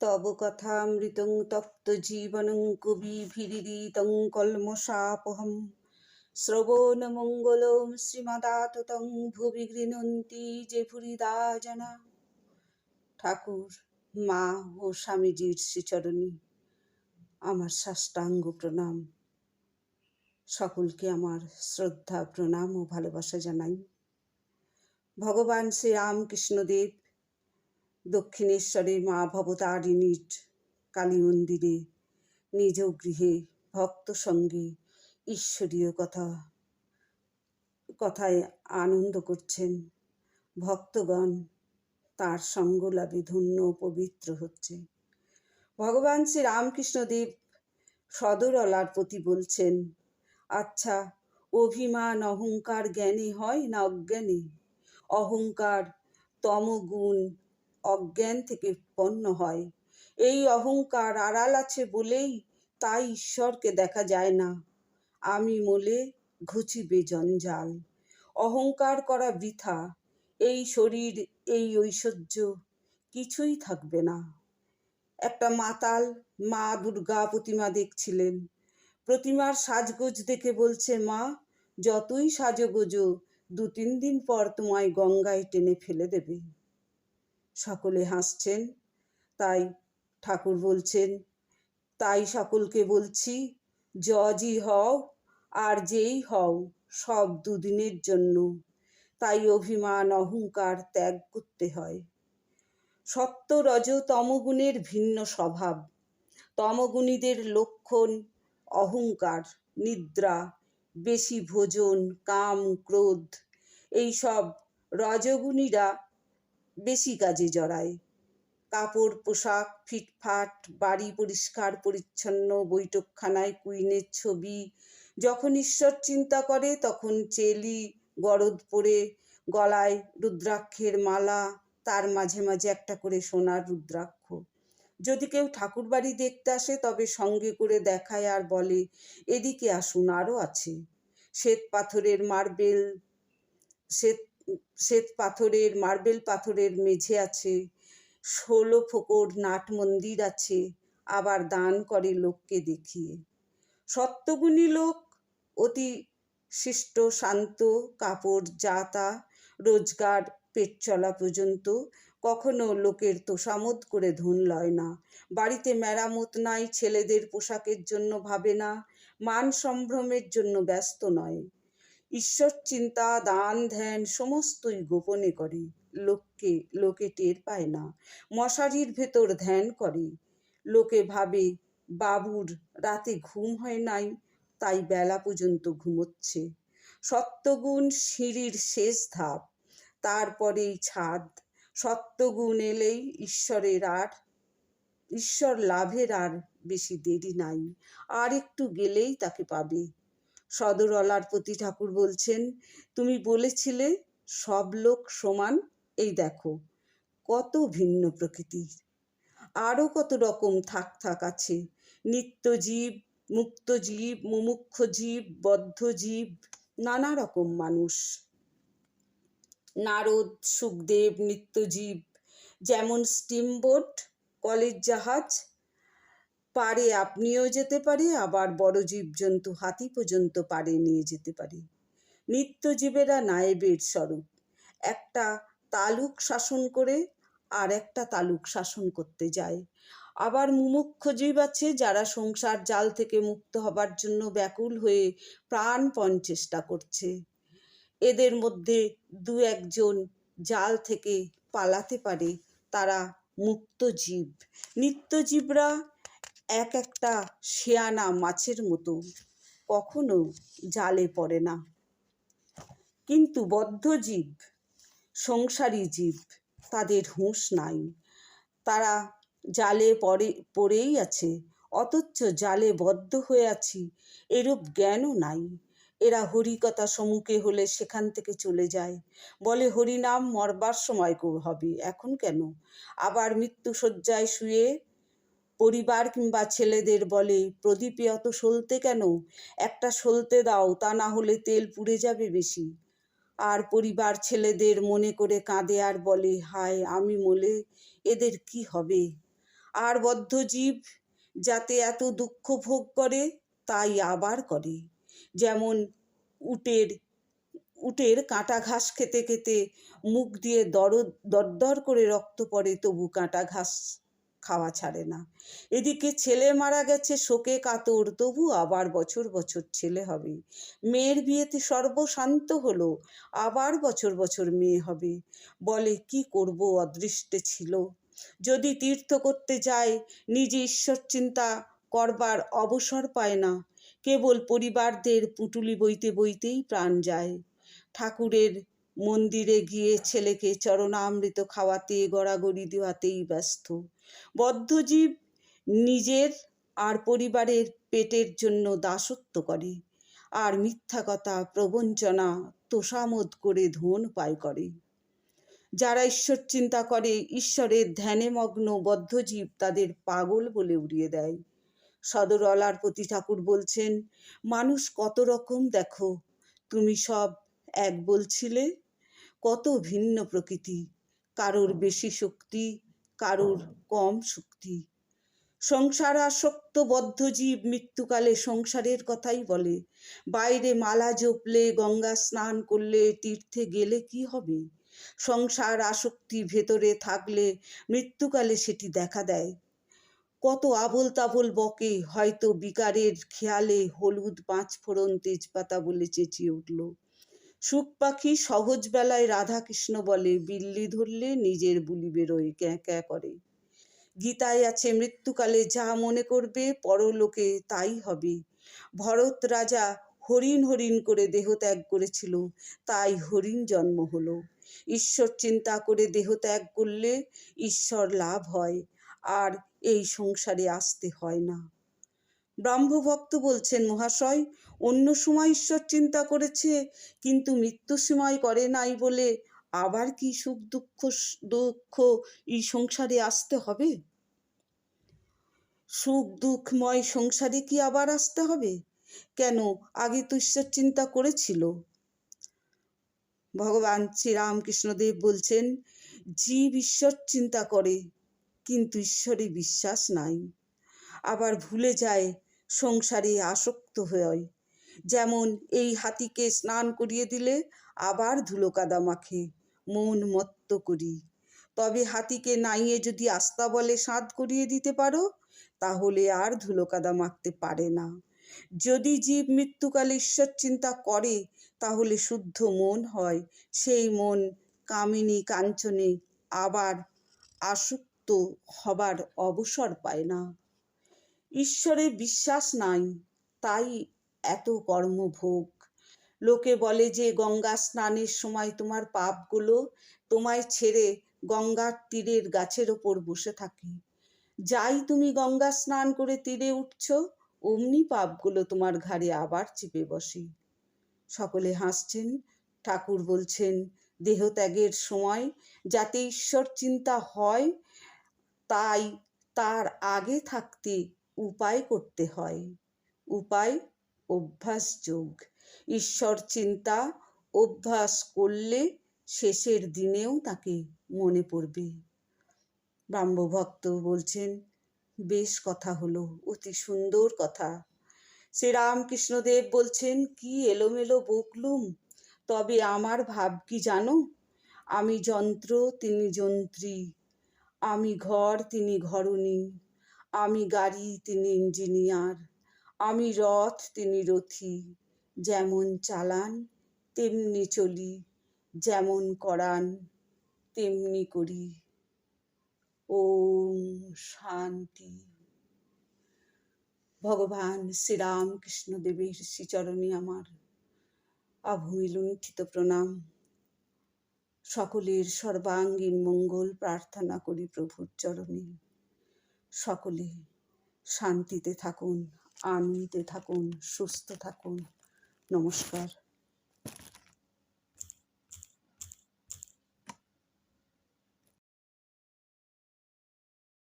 তব কথামৃতং তপ্ত জীবনং কবিভিরিতং কলমশাপহম শ্রবণমঙ্গলম শ্রীমদাততং ভুবি গৃণন্তি যে ভুরিদা জানা। ঠাকুর, মা ও স্বামীজির শ্রীচরণী আমার সাষ্টাঙ্গ প্রণাম। সকলকে আমার শ্রদ্ধা, প্রণাম ও ভালোবাসা জানাই। ভগবান শ্রী রামকৃষ্ণদেব দক্ষিণেশ্বরে মা ভবতারিণীর কালী মন্দিরে নিজ গৃহে ভক্ত সঙ্গে ঈশ্বরীয় কথা, কথায় আনন্দ করছেন। ভক্তগণ তার সঙ্গ লাভে ধন্য পবিত্র হচ্ছে। ভগবান শ্রী রামকৃষ্ণদেব সদরলার প্রতি বলছেন আচ্ছা অভিমান, অহংকার জ্ঞানে হয় না অজ্ঞানে? অহংকার তমগুণ অজ্ঞান থেকে উৎপন্ন হয়। এই অহংকার আড়াল আছে বলেই তাই ঈশ্বরকে দেখা যায় না। আমি মোলে ঘুচিবে জঞ্জাল। অহংকার করা বৃথা। এই শরীর, এই ঐশ্বর্য কিছুই থাকবে না। একটা মাতাল মা দুর্গা প্রতিমা দেখছিলেন। প্রতিমার সাজগোজ দেখে বলছে, মা, যতই সাজগোজো দু তিন দিন পর তোমায় গঙ্গায় টেনে ফেলে দেবে। সকলে হাসছেন। তাই ঠাকুর বলছেন, তাই সকলকে বলছি জজই হও আর যেই হও সব দুদিনের জন্য। তাই অভিমান, অহংকার ত্যাগ করতে হয়। সত্য রজ তমগুণের ভিন্ন স্বভাব। তমগুণীদের লক্ষণ অহংকার, নিদ্রা, বেশি ভোজন, কাম, ক্রোধ। এইসব রজগুণীরা বেশি কাজে জড়ায়। কাপড়, পোশাক, ফিটফাট, বাড়ি পরিষ্কার, পরিচ্ছন্ন, বৈঠকখানায় কুইনের ছবি। যখন ঈশ্বর চিন্তা করে, তখন চেলি, গরদ পরে, গলায় রুদ্রাক্ষের মালা, তার মাঝে মাঝে একটা করে সোনার রুদ্রাক্ষ। যদি কেউ ঠাকুর বাড়ি দেখতে আসে, তবে সঙ্গে করে দেখায় আর বলে, এদিকে আসুন আরও আছে। শ্বেত পাথরের মার্বেল, শ্বেত শ্বেত পাথরের, মার্বেল পাথরের মেঝে আছে, ষোলো ফোকর নাট মন্দির আছে, আবার দান করে লোককে দেখিয়ে। সত্যগুণী লোক, অতি শিষ্ট, শান্ত, কাপড় জাতা, রোজগার, পেট চলা পর্যন্ত কখনো লোকের তোষামত করে ধন লয় না। বাড়িতে মেরামত নাই, ছেলেদের পোশাকের জন্য ভাবে না, মান সম্ভ্রমের জন্য ব্যস্ত নয়। ঈশ্বর চিন্তা দান ধ্যান সমস্তই গোপনে করে। লোককে, লোকে টের পায় না। মশারির ভেতর ধ্যান করে। লোকে ভাবে, বাবুর রাতে ঘুম হয় নাই, তাই বেলা পর্যন্ত ঘুমোচ্ছে। সত্যগুণ সিঁড়ির শেষ ধাপ, তারপরেই ছাদ। সত্যগুণ এলেই ঈশ্বরের আর, ঈশ্বর লাভের আর বেশি দেরি নাই। আর একটু গেলেই তাকে পাবে। সদরলার প্রতি ঠাকুর বলছেন, তুমি বলেছিলে সব লোক সমান, এই দেখো, কত ভিন্ন প্রকৃতির। আরও কত রকম থাক থাক আছে, নিত্য জীব, মুক্ত জীব, মুমুক্ষ জীব, বদ্ধ জীব, নানা রকম মানুষ। নারদ, সুখদেব নিত্যজীব যেমন স্টিমবোট কলের জাহাজ পারে আপনিও যেতে পারে, আবার বড় জীবজন্তু হাতি পর্যন্ত পারে নিয়ে যেতে পারে। নিত্যজীবেরা নায়েবের স্বরূপ। একটা তালুক শাসন করে আর একটা তালুক শাসন করতে যায়। আবার মুমুক্ষ জীব আছে যারা সংসার জাল থেকে মুক্ত হবার জন্য ব্যাকুল হয়ে প্রাণপণ চেষ্টা করছে। এদের মধ্যে দু একজন জাল থেকে পালাতে পারে, তারা মুক্ত জীব। নিত্যজীবরা এক একটা শেয়ানা মাছের মতো কখনো জালে পড়ে না। কিন্তু বদ্ধজীব সংসারী জীব, তাদের হুঁশ নাই। তারা জালে পড়ে, পড়েই আছে, অথচ জালে বদ্ধ হয়ে আছি, এরূপ জ্ঞানও নাই। এরা হরিকথা সম্মুখে হলে সেখান থেকে চলে যায়। বলে, হরিনাম মরবার সময় হবে, এখন কেন? আবার মৃত্যু শয্যায় শুয়ে পরিবার কিংবা ছেলেদের বলে, প্রদীপে অত সলতে কেন? একটা সলতে দাও, তা না হলে তেল পুড়ে যাবে বেশি। আর পরিবার ছেলেদের মনে করে কাঁদে আর বলে, হায়, আমি মলে এদের কি হবে? আর বদ্ধজীব যাতে এত দুঃখ ভোগ করে, তাই আবার করে। যেমন উটের উটের কাঁটা ঘাস খেতে খেতে মুখ দিয়ে দর দরদর করে রক্ত পড়ে, তবু কাঁটা ঘাস খাওয়া ছাড়ে না। এদিকে ছেলে মারা গেছে শোকে কাতর, তবু আবার বছর বছর ছেলে হবে। মেয়ের বিয়েতে সর্বশান্ত হলো, আবার বছর বছর মেয়ে হবে। বলে, কি করব? অদৃষ্টে ছিল। যদি তীর্থ করতে যায়, নিজে ঈশ্বর চিন্তা করবার অবসর পায় না। কেবল পরিবারদের পুটুলি বইতে বইতেই প্রাণ যায়। ঠাকুরের মন্দিরে গিয়ে ছেলেকে চরণামৃত খাওয়াতে, গড়াগড়ি দেওয়াতেই ব্যস্ত। বদ্ধজীব নিজের আর পরিবারের পেটের জন্য দাসত্ব করে আর মিথ্যা কথা, প্রবঞ্চনা, তোষামোদ করে ধন পায় করে। যারা ঈশ্বর চিন্তা করে, ঈশ্বরের ধ্যানে মগ্ন বদ্ধজীব তাদের পাগল বলে উড়িয়ে দেয়। সদরলার প্রতি ঠাকুর বলছেন, মানুষ কত রকম দেখো, তুমি সব এক বলছিলে? কত ভিন্ন প্রকৃতি, কারোর বেশি শক্তি কারোর কম শক্তি। সংসার আসক্ত বদ্ধজীব মৃত্যুকালে সংসারের কথাই বলে। বাইরে মালা জপলে, গঙ্গা স্নান করলে, তীর্থে গেলে কি হবে? সংসার আসক্তি ভেতরে থাকলে মৃত্যুকালে সেটি দেখা দেয়। কত আবল তাবল বকে, হয়তো বিকারের খেয়ালে হলুদ পাঁচ ফোড়ন তেজপাতা বলে চেঁচিয়ে উঠল। সুখ পাখি সহজ বেলায় রাধা কৃষ্ণ বলে, বিল্লি ধরলে নিজের বুলি বেরোয় ক্যাঁ ক্যাঁ করে। গীতায় আছে মৃত্যুকালে যা মনে করবে, পরলোকে তাই হবে। ভরত রাজা হরিণ হরিণ করে দেহ ত্যাগ করেছিল, তাই হরিণ জন্ম হলো। ঈশ্বর চিন্তা করে দেহ ত্যাগ করলে ঈশ্বর লাভ হয়, আর এই সংসারে আসতে হয় না। ব্রাহ্মভক্ত বলছেন, মহাশয়, অন্য সময় ঈশ্বর চিন্তা করেছে, কিন্তু মৃত্যু সময় করে নাই বলে আবার কি সুখ দুঃখ দুঃখ এই সংসারে আসতে হবে? সুখ দুঃখময় সংসারে কি আবার আসতে হবে? কেন? আগে তো ঈশ্বর চিন্তা করেছিল। ভগবান শ্রীরামকৃষ্ণদেব বলছেন, জীব ঈশ্বর চিন্তা করে, কিন্তু ঈশ্বরে বিশ্বাস নাই। আবার ভুলে যায় সংসারে আসক্ত হয় যেমন এই হাতিকে স্নান করিয়ে দিলে আবার ধুলো কাদা মাখে, মন মত্ত করি। তবে হাতিকে নাইয়ে যদি আস্তা বলে সাঁত করিয়ে দিতে পারো, তাহলে আর ধুলো কাদা মাখতে পারে না। যদি জীব মৃত্যুকালে ঈশ্বর চিন্তা করে, তাহলে শুদ্ধ মন হয়। সেই মন কামিনী কাঞ্চনে আবার আসক্ত হবার অবসর পায় না। ঈশ্বরে বিশ্বাস নাই, তাই এত কর্মভোগ। লোকে বলে যে, গঙ্গা স্নানের সময় তোমার পাপগুলো তোমায় ছেড়ে গঙ্গার তীরের গাছের ওপর বসে থাকে। যাই তুমি গঙ্গা স্নান করে তীরে উঠছ, অমনি পাপগুলো তোমার ঘাড়ে আবার চেপে বসে। সকলে হাসছেন, ঠাকুর বলছেন, দেহত্যাগের সময় যাতে ঈশ্বর চিন্তা হয়, তাই তার আগে থাকতে উপায় করতে হয়। উপায়, অভ্যাস যোগ। ঈশ্বর চিন্তা, অভ্যাস করলে শেষের দিনেও তাকে মনে পড়বে। ব্রাহ্মভক্ত বলছেন, বেশ কথা হলো, অতি সুন্দর কথা। শ্রীরামকৃষ্ণদেব বলছেন, কি এলোমেলো বকলুম, তবে আমার ভাব কি জানো? আমি যন্ত্র, তিনি যন্ত্রী, আমি ঘর, তিনি ঘরণী। আমি গাড়ি তিনি ইঞ্জিনিয়ার, আমি রথ তিনি রথী, যেমন চালান তেমনি চলি, যেমন করান তেমনি করি। ওম শান্তি। ভগবান শ্রীরামকৃষ্ণ দেবের শ্রীচরণে আমার আভূমি লুণ্ঠিত প্রণাম। সকলের সর্বাঙ্গীন মঙ্গল প্রার্থনা করি প্রভুর চরণে। সকলে। শান্তিতে থাকুন আনন্দে থাকুন সুস্থ থাকুন। নমস্কার।